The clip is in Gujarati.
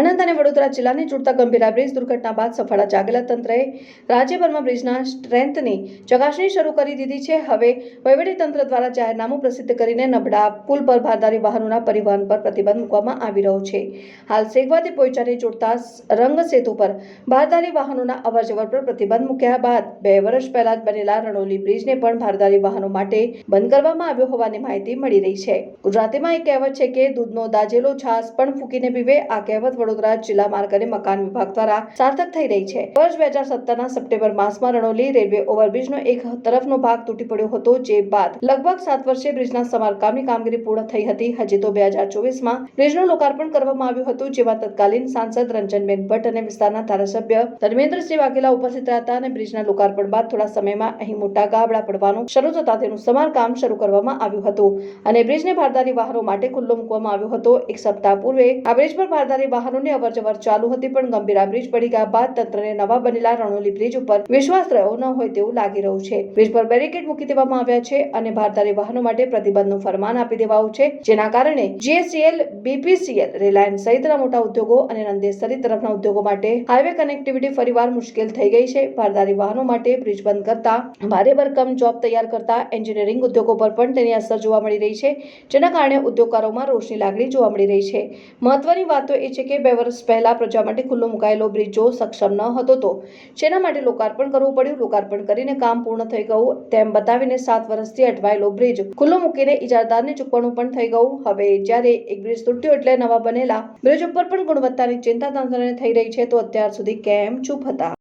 આણંદ અને વડોદરા જિલ્લાને જોડતા ગંભીરા બ્રિજ દુર્ઘટના બાદ સફાળા જાગેલા તંત્રએ રાજ્યભરમાં બ્રિજના સ્ટ્રેન્થની ચકાસણી શરૂ કરી દીધી છે. હવે તંત્ર દ્વારા જાહેરનામું પ્રસિદ્ધ કરીને નબળા પુલ પર ભારદારી વાહનોના પરિવહન પર પ્રતિબંધ મૂકવામાં આવી રહ્યો છે. હાલ સેગવાથી પોઈચાને જોડતા રંગ સેતુ પર ભારદારી વાહનોના અવરજવર પર પ્રતિબંધ મૂક્યા બાદ બે વર્ષ પહેલા જ બનેલા રણોલી બ્રિજને પણ ભારદારી વાહનો માટે બંધ કરવામાં આવ્યો હોવાની માહિતી મળી રહી છે. ગુજરાતીમાં એક કહેવત છે કે, દૂધનો દાજેલો છાસ પણ ફૂકીને પીવે. આ કહેવત વડોદરા જિલ્લા માર્ગ અને મકાન વિભાગ દ્વારા સાર્થક થઈ રહી છે. વર્ષ બે હજાર સત્તરના સપ્ટેમ્બર માસમાં રણોલી રેલવે ઓવરબ્રિજનો એક તરફનો ભાગ તૂટી પડ્યો હતો, જે બાદ લગભગ સાત વર્ષે બ્રિજના સમારકામની કામગીરી પૂર્ણ થઈ હતી. હજી તો બે હજાર ચોવીસમાં બ્રિજનું લોકાર્પણ કરવામાં આવ્યું હતું, જેમાં તત્કાલીન સાંસદ રંજનબેન ભટ્ટ અને વિસ્તારના ધારાસભ્ય ધર્મેન્દ્રસિંહ વાઘેલા ઉપસ્થિત હતા અને બ્રિજના લોકાર્પણ બાદ થોડા સમયમાં અહીં મોટા ગાબડા પડવાનું શરૂ થતા તેનું સમારકામ શરૂ કરવામાં આવ્યું હતું. અને બ્રિજને ભારદારી વાહનો માટે ખુલ્લો મૂકવામાં આવ્યો હતો. એક સપ્તાહ પૂર્વે આ બ્રિજ પર ભારદારી વાહનોની અવરજવર ચાલુ હતી, પણ ગંભીરા બ્રિજ પડી ગયા બાદ તંત્રને નવા બનેલા રણોલી બ્રિજ ઉપર વિશ્વાસ રહ્યો ન હોય તેવું લાગી રહ્યું છે. બ્રિજ પર બેરિકેડ મૂકી દેવામાં આવ્યા છે અને ભારતારી વાહનો માટે પ્રતિબંધનું ફરમાન આપી દેવાયું છે, જેના કારણે જીએસસીએલ બીપીસીએલ, રિલાયન્સ સહિતના મોટા ઉદ્યોગો અને નંદેસરી તરફના ઉદ્યોગો માટે હાઈવે કનેક્ટિવિટી ફરીવાર મુશ્કેલ થઈ ગઈ છે. ભારદારી વાહનો માટે બ્રિજ બંધ કરતા ભારે ભરકમ જોબ તૈયાર કરતા એન્જિનિયરિંગ ઉદ્યોગો પર પણ તેની અસર જોવા મળી રહી છે, જેના કારણે ઉદ્યોગકારોમાં રોષની લાગણી જોવા મળી રહી છે. મહત્વની વાત તો એ છે કે બે વર્ષ પહેલા પ્રજા માટે ખુલ્લો મુકાયેલો બ્રિજ સક્ષમ ન હતો તો જેના માટે લોકાર્પણ કરવું પડ્યું? લોકાર્પણ કરીને કામ પૂર્ણ થઈ ગયું તેમ બતાવીને સાત વર્ષથી અટવાયેલો બ્રિજ ખુલ્લો મૂકીને ઇજારદારને ચૂકવણું પણ થઈ ગયું. હવે જ્યારે એક બ્રિજ તૂટ્યો એટલે નવા બનેલા બ્રિજ ઉપર પણ ગુણવત્તાની ચિંતા તંત્રને થઈ રહી છે તો અત્યાર સુધી કેમ ચૂપ હતા?